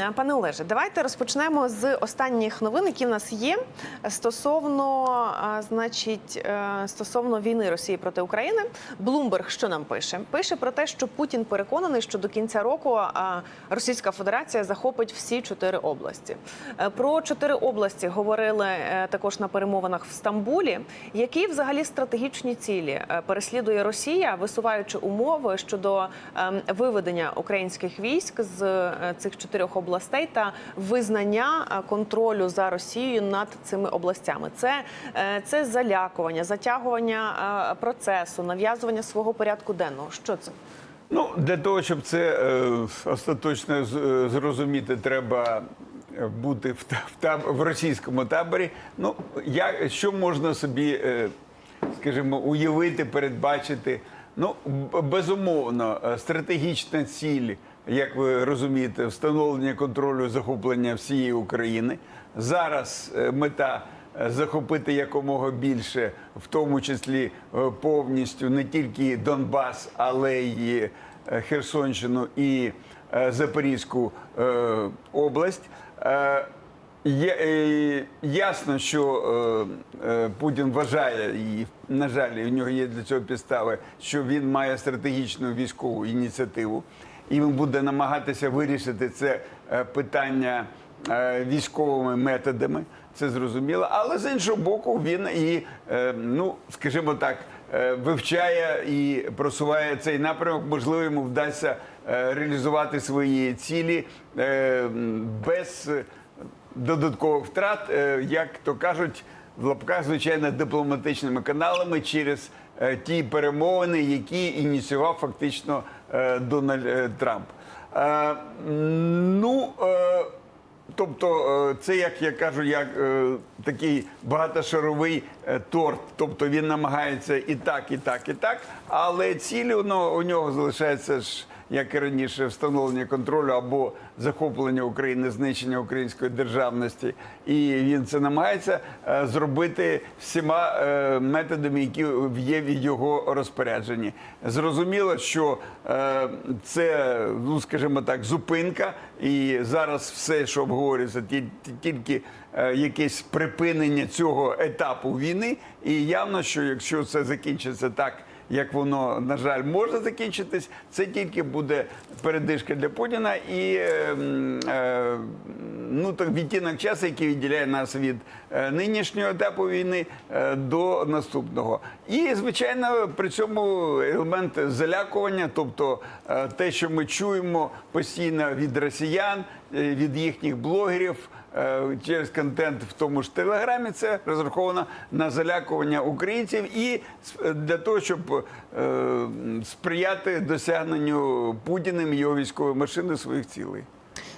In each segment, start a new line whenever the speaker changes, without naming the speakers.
Ем, Пане Олеже, давайте розпочнемо з останніх новин, які в нас є стосовно, значить, е, стосовно війни Росії проти України. Блумберг що нам пише? Пише про те, що Путін переконаний, що до кінця року Російська Федерація захопить всі чотири області. Е, Про чотири області говорили е, також на перемовинах в Стамбулі. Які взагалі стратегічні цілі е, переслідує Росія, висуваючи умови щодо ем, виведення українських військ з е, цих чотирьох областей та визнання е, контролю за Росією над цими областями? Це, е, це залякування, затягування е, процесу, нав'язування свого порядку денного. Що це?
Ну, для того, щоб це е, остаточно зрозуміти, треба бути в, та- в, таб- в російському таборі. Ну, я, що можна собі, скажімо, уявити, передбачити? Ну, безумовно, стратегічна ціль, як ви розумієте, встановлення контролю захоплення всієї України. Зараз е, мета е, захопити якомога більше, в тому числі е, повністю не тільки Донбас, але й Херсонщину і Запорізьку область. Ясно, що Путін вважає, і, на жаль, в нього є для цього підстави, що він має стратегічну військову ініціативу, і він буде намагатися вирішити це е, питання е, військовими методами. Це зрозуміло. Але з іншого боку, він і, е, ну, скажімо так, вивчає і просуває цей напрямок. Можливо, йому вдасться реалізувати свої цілі без додаткових втрат, як то кажуть, в лапках, звичайно, дипломатичними каналами через е, ті перемовини, які ініціював фактично е, Дональд е, Трамп. Ну, тобто, це, як я кажу, як такий багатошаровий торт. Тобто він намагається і так, і так, і так, але нього, у нього залишається ж як і раніше, встановлення контролю або захоплення України, знищення української державності, і він це намагається е, зробити всіма е, методами, які є в його розпорядженні. Зрозуміло, що е, це, ну скажімо так, зупинка, і зараз все, що обговорюється, ті- ті- тільки якесь припинення цього етапу війни. І явно, що якщо це закінчиться так як воно, на жаль, може закінчитись, це тільки буде передишка для Путіна і е, е, ну, так, відтінок часу, який відділяє нас від е, нинішнього етапу війни е, до наступного. І, звичайно, при цьому елемент залякування, тобто е, те, що ми чуємо постійно від росіян, від їхніх блогерів. е, Через контент в тому ж телеграмі це розраховано на залякування українців і с- для того, щоб е, сприяти досягненню Путіним його військової машини своїх цілей.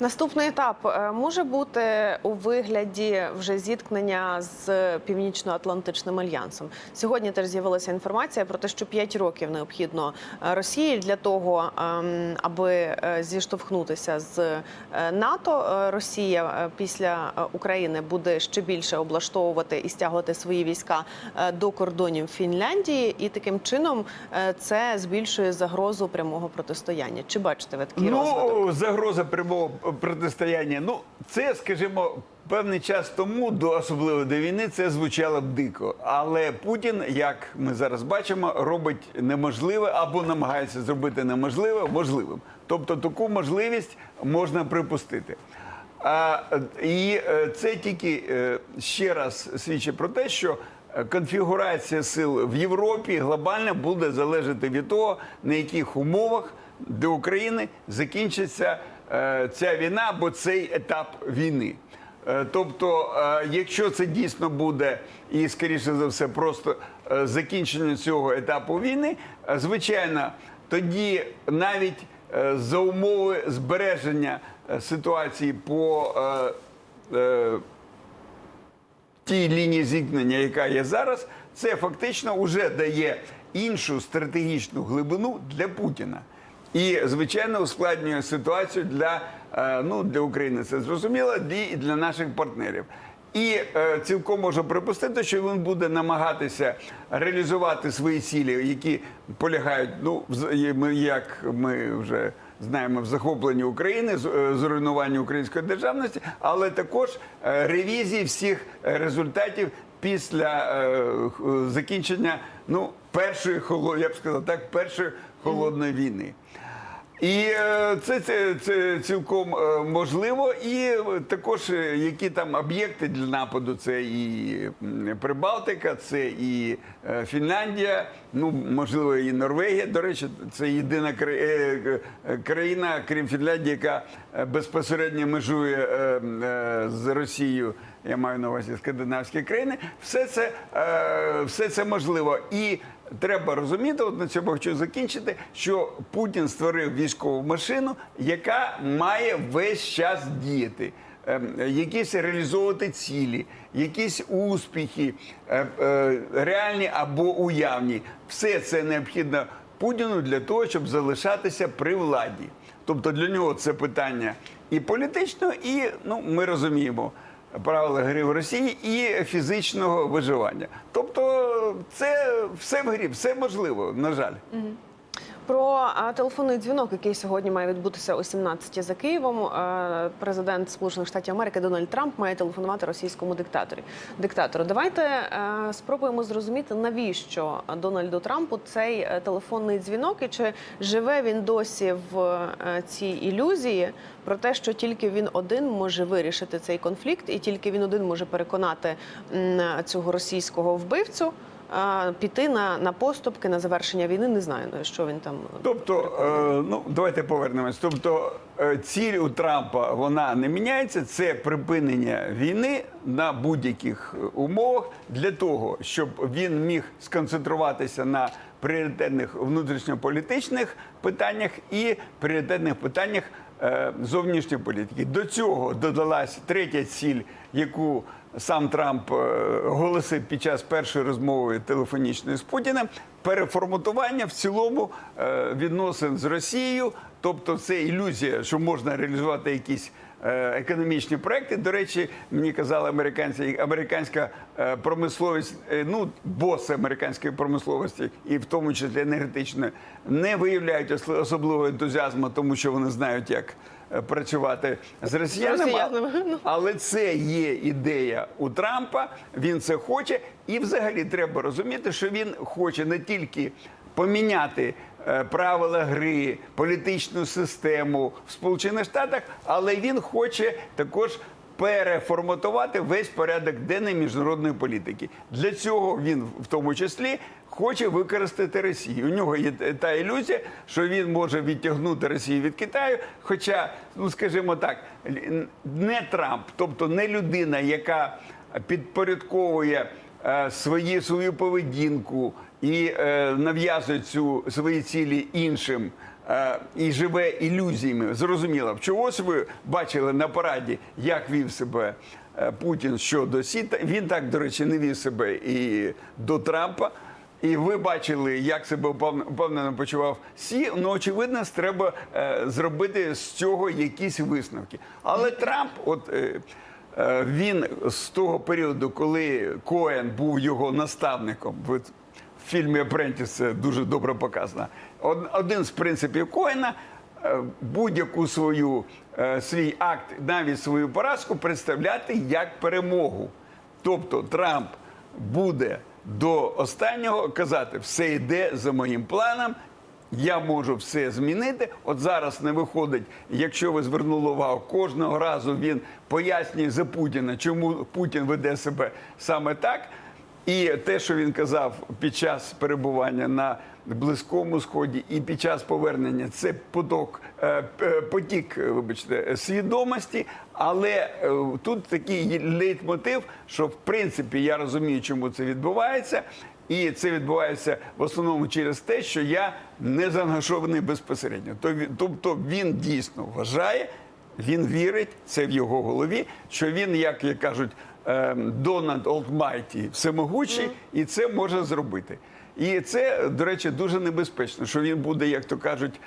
Наступний етап е, може бути у вигляді вже зіткнення з північно-атлантичним альянсом. Сьогодні теж з'явилася інформація про те, що 5 років необхідно е, Росії для того, ем, аби е, зіштовхнутися з НАТО. Росія після України буде ще більше облаштовувати і стягувати свої війська до кордонів Фінляндії, і таким чином це збільшує загрозу прямого протистояння. Чи бачите ви такий розвиток?
Ну, загроза прямого протистояння. Ну, це, скажімо, певний час тому, до особливо до війни, це звучало б дико. Але Путін, як ми зараз бачимо, робить неможливе або намагається зробити неможливе можливим. Тобто таку можливість можна припустити. А, і е, це тільки е, ще раз свідчить про те, що е, конфігурація сил в Європі глобально буде залежати від того, на яких умовах для України закінчиться ця війна або цей етап війни. Е, Тобто, е, якщо це дійсно буде і скоріше за все, просто е, закінчення цього етапу війни, е, звичайно, тоді навіть е, за умови збереження е, ситуації по е, е, тій лінії зіткнення, яка є зараз, це фактично вже дає іншу стратегічну глибину для Путіна. І, звичайно, ускладнює ситуацію для, е, ну, для України. Це зрозуміло, і для наших партнерів. І е, цілком можу припустити, що він буде намагатися реалізувати свої цілі, які полягають, ну, і ми- як ми вже знаємо в захопленні України, е, зруйнуванні української державності, але також е, ревізії всіх результатів після е, закінчення ну першої холо, я б сказав так, першої холодної війни. І е, це, це, це цілком е, можливо. І е, також які там об'єкти для нападу, це і Прибалтика, це і Фінляндія, ну можливо, і Норвегія. До речі, це єдина кра- країна, крім Фінляндії, яка безпосередньо межує з Росією. Я маю на увазі скандинавські країни. Все це, все це можливо. І треба розуміти, от на цьому хочу закінчити, що Путін створив військову машину, яка має весь час діяти. Ем, Якісь реалізовувати цілі, якісь успіхи, е, е, реальні або уявні. Все це необхідно Путіну для того, щоб залишатися при владі. Тобто для нього це питання і політичного, і ну ми розуміємо правила гри в Росії і фізичного виживання. Тобто, це все в грі, все можливо, на жаль.
Про телефонний дзвінок, який сьогодні має відбутися о 17 за Києвом. е, Президент Сполучених Штатів Америки Дональд Трамп має телефонувати російському диктаторі. Диктатору, давайте е, спробуємо зрозуміти, навіщо Дональду Трампу цей е, телефонний дзвінок, і чи живе він досі в цій ілюзії про те, що тільки він один може вирішити цей конфлікт, і тільки він один може переконати цього російського вбивцю. Е, Піти на, на поступки на завершення війни, не знаю, що він там
Тобто, е, ну давайте повернемось. Тобто, е, ціль у Трампа вона не міняється. Це припинення війни на будь-яких е, умовах для того, щоб він міг сконцентруватися на пріоритетних внутрішньополітичних питаннях і пріоритетних питаннях е, зовнішньої політики. До цього додалась третя ціль, яку сам Трамп е, оголосив під час першої розмови телефонічної з Путіним. Переформатування в цілому е, відносин з Росією, тобто це ілюзія, що можна реалізувати якісь економічні проекти. До речі, мені казали американці, американська е, промисловість, е, ну боси американської промисловості, і в тому числі енергетичної, не виявляють ос- особливого ентузіазму, тому що вони знають, як е, працювати з росіянами.
росіянами, ну.
Але це є ідея у Трампа. Він це хоче, і взагалі треба розуміти, що він хоче не тільки поміняти е, правила гри, політичну систему в Сполучених Штатах, але він хоче також. Переформатувати весь порядок денний міжнародної політики. Для цього він в тому числі хоче використати Росію. У нього є та ілюзія, що він може відтягнути Росію від Китаю. Хоча, ну скажімо так, не Трамп, тобто не людина, яка підпорядковує е, свої, свою поведінку і е, нав'язує цю свої цілі іншим. е, І живе ілюзіями. Зрозуміло, чогось ви бачили на параді, як вів себе е, Путін щодо Сіта. Він так, до речі, не вів себе і до Трампа. І ви бачили, як себе впевнено- почував Сі. Ну очевидно, треба е, зробити з цього якісь висновки. Але Трамп, от він з того періоду, коли Коен був його наставником, ви фільмі Апрентіс дуже добре показано. Один з принципів Коена. е, Будь-яку свою е, свій акт, навіть свою поразку, представляти як перемогу. Тобто Трамп буде до останнього казати, все йде за моїм планом. Я можу все змінити. От зараз не виходить, якщо ви звернули увагу, кожного разу він пояснює за Путіна, чому Путін веде себе саме так. І те, що він казав під час перебування на Близькому Сході і під час повернення, це поток, е, потік, е, вибачте, свідомості. Але е, тут такий лейтмотив, що в принципі я розумію, чому це відбувається. І це відбувається в основному через те, що я не заангажований безпосередньо. Тобто він дійсно вважає, він вірить, це в його голові, що він, як, кажуть, Дональд Олдмайті, всемогучий, і це може зробити. І це, до речі, дуже небезпечно, що він буде, як то кажуть,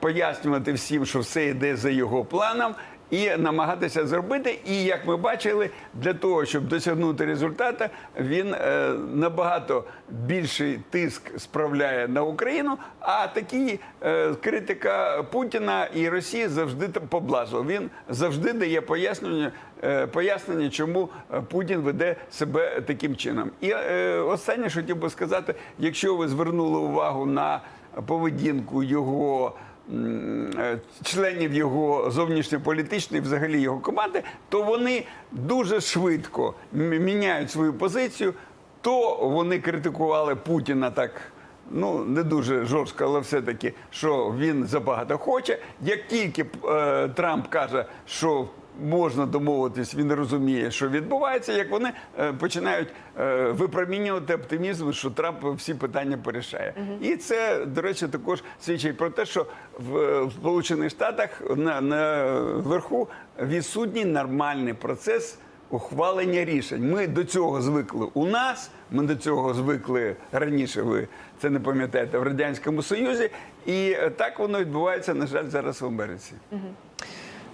пояснювати всім, що все йде за його планом, і намагатися зробити. І як ми бачили, для того, щоб досягнути результату, він е, набагато більший тиск справляє на Україну. А такі е, критика Путіна і Росії завжди поблажив. Він завжди дає пояснення, е, пояснення, чому е, Путін веде себе таким чином. І е, останнє, що хотів би сказати, якщо ви звернули увагу на поведінку його. Е, Членів його зовнішньополітичної, взагалі його команди, то вони дуже швидко міняють свою позицію. То вони критикували Путіна так ну не дуже жорстко, але все-таки, що він забагато хоче. Як тільки е, Трамп каже, що можна домовитись, він розуміє, що відбувається, як вони е, починають е, випромінювати оптимізм, що Трамп всі питання порішає. І це, до речі, також свідчить про те, що в, Сполучених Штатах на, на верху відсутній нормальний процес ухвалення рішень. Ми до цього звикли у нас. Ми до цього звикли раніше. Ви це не пам'ятаєте в радянському Союзі, і е, так воно відбувається, на жаль, зараз в Америці.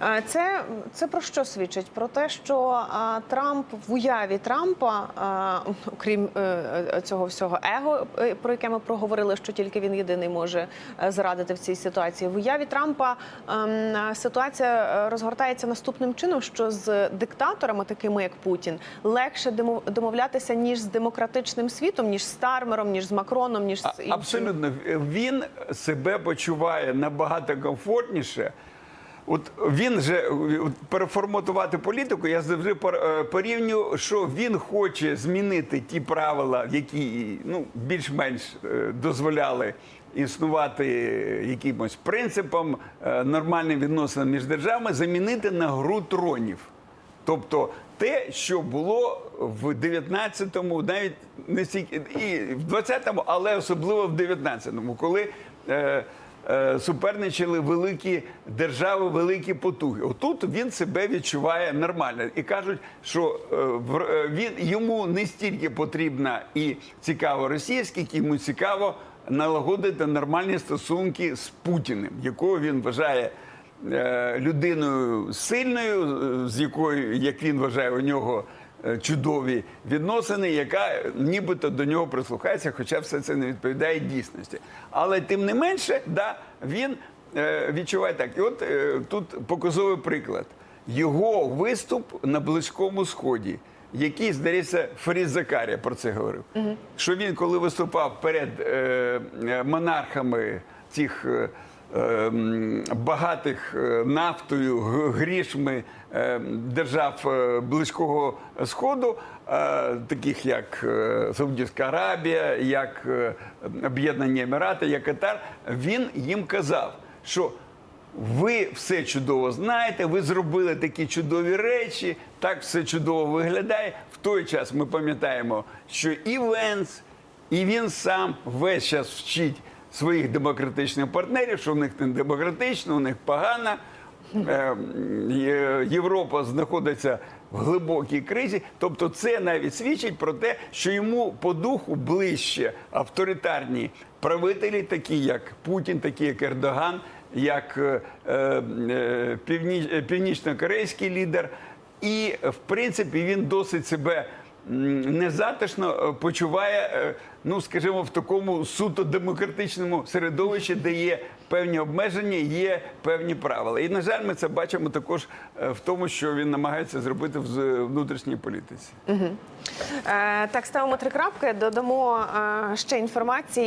Е, Це, це про що свідчить? Про те, що а, Трамп в уяві Трампа, а, окрім е, е, цього всього его, е, про яке ми проговорили, що тільки він єдиний може е, зарадити в цій ситуації. В уяві Трампа ем, е, ситуація е, розгортається наступним чином, що з диктаторами, такими як Путін, легше домовлятися ніж з демократичним світом, ніж з Стармером, ніж з Макроном, ніж з іншими.
Абсолютно він себе почуває набагато комфортніше. От він же переформатувати політику, я завжди е, порівнюю, що він хоче змінити ті правила, які ну більш-менш е, дозволяли існувати якимось принципам, е, нормальним відносинам між державами, замінити на гру тронів. Тобто те, що було в 19-му, навіть не стільки і в 20-му, але особливо в 19-му, коли суперничали великі держави, великі потуги. Отут він себе відчуває нормально і кажуть, що е, е, він йому не стільки потрібна і цікаво Росія, скільки йому цікаво налагодити нормальні стосунки з Путіним, якого він вважає е, людиною сильною, е, з якою, як він вважає, у нього е, чудові відносини, яка нібито до нього прислухається, хоча все це не відповідає дійсності. Але тим не менше, да, він е, відчуває так. І от е, тут показовий приклад. Його виступ на Близькому Сході. Який, здається, Фарід Закарія про це говорив. Що він, коли виступав перед е, е, монархами цих е, е, багатих е, нафтою, грішми е, держав е, Близького Сходу, е, таких як Саудівська Аравія, як Об'єднані Емірати, як Катар, він їм казав, що ви все чудово знаєте, ви зробили такі чудові речі, так все чудово виглядає. В той час ми пам'ятаємо, що і Венс, і він сам весь час вчить своїх демократичних партнерів, що в них не демократично, у них погано. Е, Європа знаходиться в глибокій кризі. Тобто, це навіть свідчить про те, що йому по духу ближче авторитарні правителі, такі як Путін, такі як Ердоган, як е, е, е, північно-корейський лідер. І в принципі він досить себе незатишно е, почуває, е, ну скажімо, в такому суто демократичному середовищі, де є певні обмеження, є певні правила. І на жаль, ми це бачимо також е, в тому, що він намагається зробити в внутрішній політиці.
Е, так, ставимо три крапки, додамо е, ще інформації